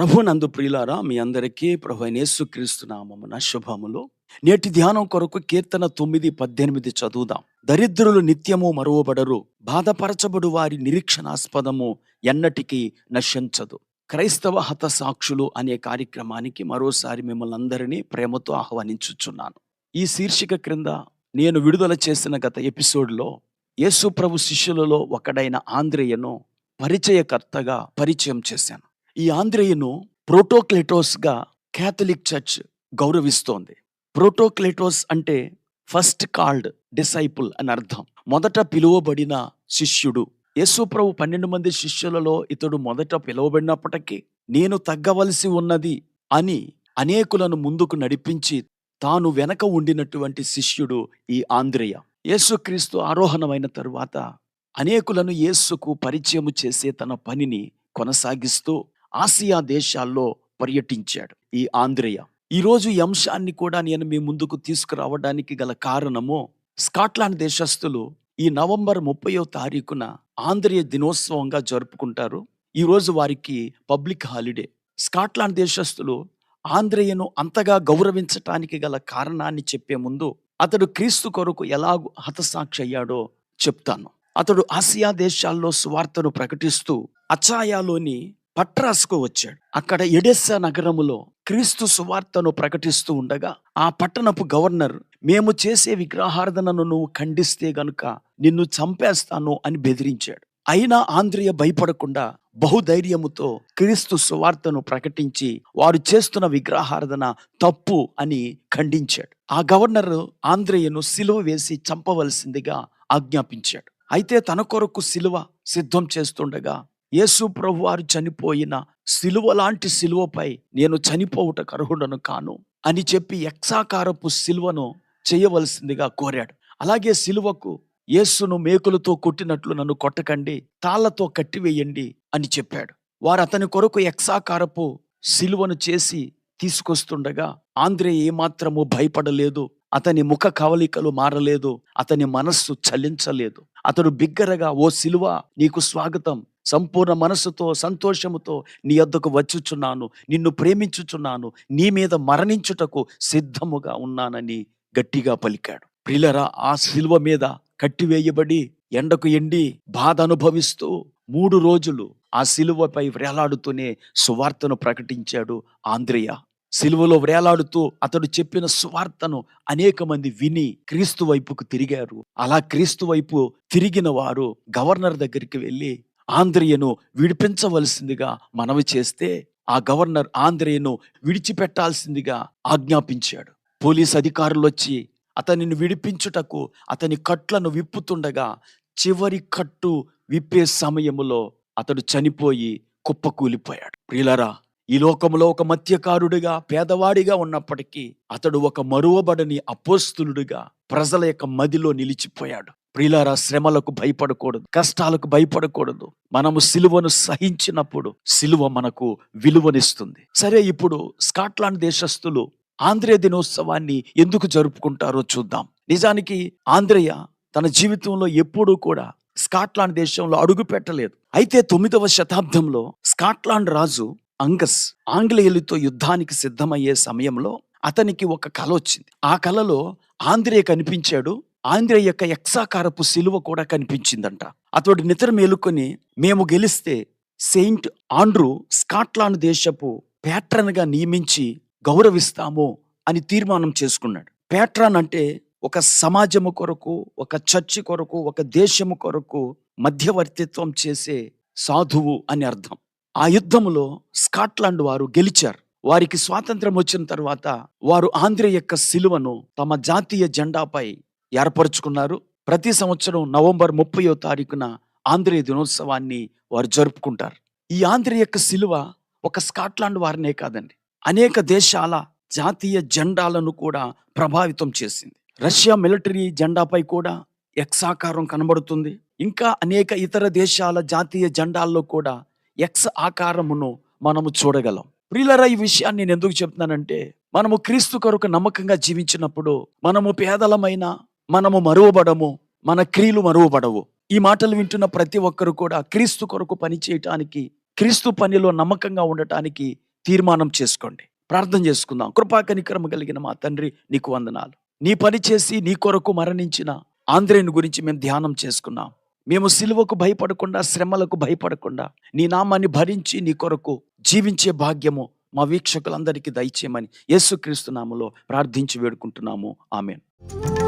ప్రభు నందు ప్రియులారా మీ అందరికీ ప్రభు యేసుక్రీస్తు నామమున శుభములు. నేటి ధ్యానం కొరకు కీర్తన తొమ్మిది పద్దెనిమిది చదువుదాం. దరిద్రులు నిత్యము మరువబడరు. బాధపరచబడు వారి నిరీక్షణాస్పదము ఎన్నటికీ నశించదు. క్రైస్తవ హత సాక్షులు అనే కార్యక్రమానికి మరోసారి మిమ్మల్ని అందరినీ ప్రేమతో ఆహ్వానించుచున్నాను. ఈ శీర్షిక క్రింద నేను విడుదల చేసిన గత ఎపిసోడ్లో యేసు ప్రభు శిష్యులలో ఒకడైన ఆంధ్రేయను పరిచయకర్తగా పరిచయం చేశాను. ఈ ఆంధ్రేయును ప్రోటోక్లెటోస్గా క్యాథలిక్ చర్చ్ గౌరవిస్తోంది. ప్రోటోక్లెటోస్ అంటే ఫస్ట్ కాల్డ్ డిసైపుల్ అని అర్థం. మొదట పిలువబడిన శిష్యుడు. యేసుప్రభు పన్నెండు మంది శిష్యులలో ఇతడు మొదట పిలువబడినప్పటికీ నేను తగ్గవలసి ఉన్నది అని అనేకులను ముందుకు నడిపించి తాను వెనక ఉండినటువంటి శిష్యుడు ఈ ఆంధ్రేయ యేసుక్రీస్తు ఆరోహణమైన తరువాత అనేకులను యేసుకు పరిచయము చేసే తన పనిని కొనసాగిస్తూ ఆసియా దేశాల్లో పర్యటించాడు ఈ ఆంధ్రేయ ఈరోజు ఈ అంశాన్ని కూడా నేను మీ ముందుకు తీసుకురావడానికి గల కారణము స్కాట్లాండ్ దేశస్థులు ఈ నవంబర్ ముప్పయో తారీఖున ఆంధ్రేయ దినోత్సవంగా జరుపుకుంటారు. ఈరోజు వారికి పబ్లిక్ హాలిడే. స్కాట్లాండ్ దేశస్థులు ఆంధ్రేయను అంతగా గౌరవించటానికి గల కారణాన్ని చెప్పే ముందు అతడు క్రీస్తు కొరకు ఎలాగూ హతసాక్షి అయ్యాడో చెప్తాను. అతడు ఆసియా దేశాల్లో సువార్తను ప్రకటిస్తూ అచాయాలోని పట్రాస్కు వచ్చాడు. అక్కడ ఎడెస్సా నగరములో క్రీస్తు సువార్తను ప్రకటిస్తూ ఉండగా ఆ పట్టణపు గవర్నర్ మేము చేసే విగ్రహార్థనను నువ్వు ఖండిస్తే గనుక నిన్ను చంపేస్తాను అని బెదిరించాడు. అయినా ఆంధ్రియ భయపడకుండా బహుధైర్యముతో క్రీస్తు సువార్తను ప్రకటించి వారు చేస్తున్న విగ్రహార్థన తప్పు అని ఖండించాడు. ఆ గవర్నర్ ఆంధ్రేయను సిలువ వేసి చంపవలసిందిగా ఆజ్ఞాపించాడు. అయితే తన కొరకు సిలువ సిద్ధం చేస్తుండగా యేసు ప్రభు వారు చనిపోయిన సిలువ లాంటి సిలువపై నేను చనిపోవుట కర్హుడను కాను అని చెప్పి యక్షాకారపు సిలువను చేయవలసిందిగా కోరాడు. అలాగే సిలువకు యేసును మేకులతో కొట్టినట్లు నన్ను కొట్టకండి తాళ్ళతో కట్టివేయండి అని చెప్పాడు. వారు అతని కొరకు యక్షాకారపు సిలువను చేసి తీసుకొస్తుండగా ఆంధ్రే ఏమాత్రము భయపడలేదు అతని ముఖ కవలికలు మారలేదు అతని మనస్సు చలించలేదు. అతడు బిగ్గరగా ఓ సిలువ నీకు స్వాగతం. సంపూర్ణ మనస్సుతో సంతోషముతో నీ వద్దకు వచ్చుచున్నాను. నిన్ను ప్రేమించుచున్నాను. నీ మీద మరణించుటకు సిద్ధముగా ఉన్నానని గట్టిగా పలికాడు. ప్రిలరా ఆ శిల్వ మీద కట్టివేయబడి ఎండకు ఎండి బాధ అనుభవిస్తూ మూడు రోజులు ఆ శిలువపై వ్రేలాడుతూనే సువార్తను ప్రకటించాడు ఆంద్రియ. శిలువలో వ్రేలాడుతూ అతడు చెప్పిన సువార్తను అనేక మంది విని క్రీస్తు వైపుకు తిరిగారు. అలా క్రీస్తు వైపు తిరిగిన వారు గవర్నర్ దగ్గరికి వెళ్ళి ఆంధ్రియను విడిపించవలసిందిగా మనవి చేస్తే ఆ గవర్నర్ ఆంధ్రియను విడిచిపెట్టాల్సిందిగా ఆజ్ఞాపించాడు. పోలీస్ అధికారులు వచ్చి అతనిని విడిపించుటకు అతని కట్లను విప్పుతుండగా చివరి కట్టు విప్పే సమయములో అతడు చనిపోయి కుప్పకూలిపోయాడు. ప్రియులరా ఈ లోకంలో ఒక మత్యకారుడిగా పేదవాడిగా ఉన్నప్పటికీ అతడు ఒక మరువబడని అపోస్తులుడిగా ప్రజల యొక్క మదిలో నిలిచిపోయాడు. ప్రియులారా శ్రమలకు భయపడకూడదు కష్టాలకు భయపడకూడదు. మనము సిలువను సహించినప్పుడు సిలువ మనకు విలువనిస్తుంది. సరే ఇప్పుడు స్కాట్లాండ్ దేశస్థులు ఆంధ్రేయ దినోత్సవాన్ని ఎందుకు జరుపుకుంటారో చూద్దాం. నిజానికి ఆంధ్రేయ తన జీవితంలో ఎప్పుడూ కూడా స్కాట్లాండ్ దేశంలో అడుగు పెట్టలేదు. అయితే తొమ్మిదవ శతాబ్దంలో స్కాట్లాండ్ రాజు అంగస్ ఆంగ్లేయులతో యుద్ధానికి సిద్ధమయ్యే సమయంలో అతనికి ఒక కల వచ్చింది. ఆ కలలో ఆంధ్రేయ కనిపించాడు ఆంధ్ర యొక్క యక్షాకారపు శిలువ కూడా కనిపించిందంట. అతడు నిద్ర మేలుకొని మేము గెలిస్తే సెయింట్ ఆండ్రూ స్కాట్లాండ్ దేశపు ప్యాట్రన్గా నియమించి గౌరవిస్తాము అని తీర్మానం చేసుకున్నాడు. ప్యాట్రన్ అంటే ఒక సమాజము కొరకు ఒక చర్చి కొరకు ఒక దేశము కొరకు మధ్యవర్తిత్వం చేసే సాధువు అని అర్థం. ఆ యుద్ధములో స్కాట్లాండ్ వారు గెలిచారు. వారికి స్వాతంత్రం వచ్చిన తర్వాత వారు ఆంధ్ర యొక్క సిలువను తమ జాతీయ జెండాపై ఏర్పరచుకున్నారు. ప్రతి సంవత్సరం నవంబర్ ముప్పయో తారీఖున ఆంధ్రేయ దినోత్సవాన్ని వారు జరుపుకుంటారు. ఈ ఆంధ్ర యొక్క సిలువ ఒక స్కాట్లాండ్ వారినే కాదండి. అనేక దేశాల జాతీయ జెండాలను కూడా ప్రభావితం చేసింది. రష్యా మిలిటరీ జెండాపై కూడా ఎక్సాకారం కనబడుతుంది. ఇంకా అనేక ఇతర దేశాల జాతీయ జెండాల్లో కూడా ఎక్స్ ఆకారమును మనము చూడగలం. ప్రియులరా ఈ విషయాన్ని నేను ఎందుకు చెప్తున్నానంటే మనము క్రీస్తు కొరకు నమ్మకంగా జీవించినప్పుడు మనము పేదలమైన మనము మరువబడము మన క్రియలు మరువబడవు. ఈ మాటలు వింటున్న ప్రతి ఒక్కరు కూడా క్రీస్తు కొరకు పని చేయటానికి క్రీస్తు పనిలో నమ్మకంగా ఉండటానికి తీర్మానం చేసుకోండి. ప్రార్థన చేసుకుందాం. కృపాకనికరమ కలిగిన మా తండ్రి నీకు వందనాలు. నీ పని చేసి నీ కొరకు మరణించిన ఆంధ్రేయుని గురించి మేము ధ్యానం చేసుకున్నాం. మేము సిలువకు భయపడకుండా శ్రమలకు భయపడకుండా నీ నామాన్ని భరించి నీ కొరకు జీవించే భాగ్యము మా వీక్షకులందరికీ దయచేయమని యేసుక్రీస్తు నామలో ప్రార్థించి వేడుకుంటున్నాము. ఆమెను.